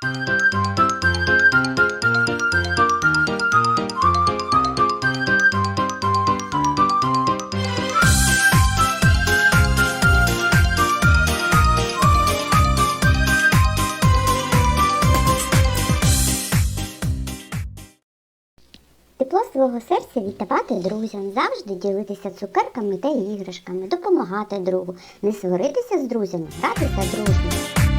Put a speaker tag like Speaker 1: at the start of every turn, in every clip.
Speaker 1: Тепло свого серця віддавати друзям, завжди ділитися цукерками та іграшками, допомагати другу, не сваритися з друзями, гратися дружно.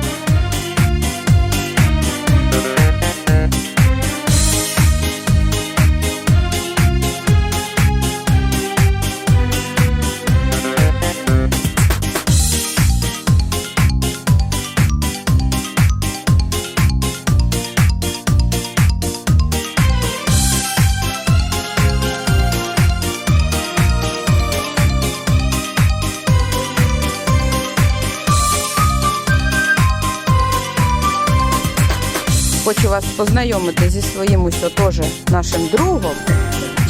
Speaker 2: Хочу вас познайомити зі своїм ось теж нашим другом,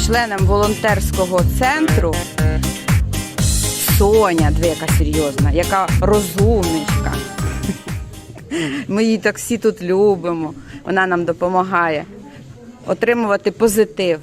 Speaker 2: членом волонтерського центру. Соня, дві яка серйозна, яка розумничка. Ми її так всі тут любимо. Вона нам допомагає отримувати позитив.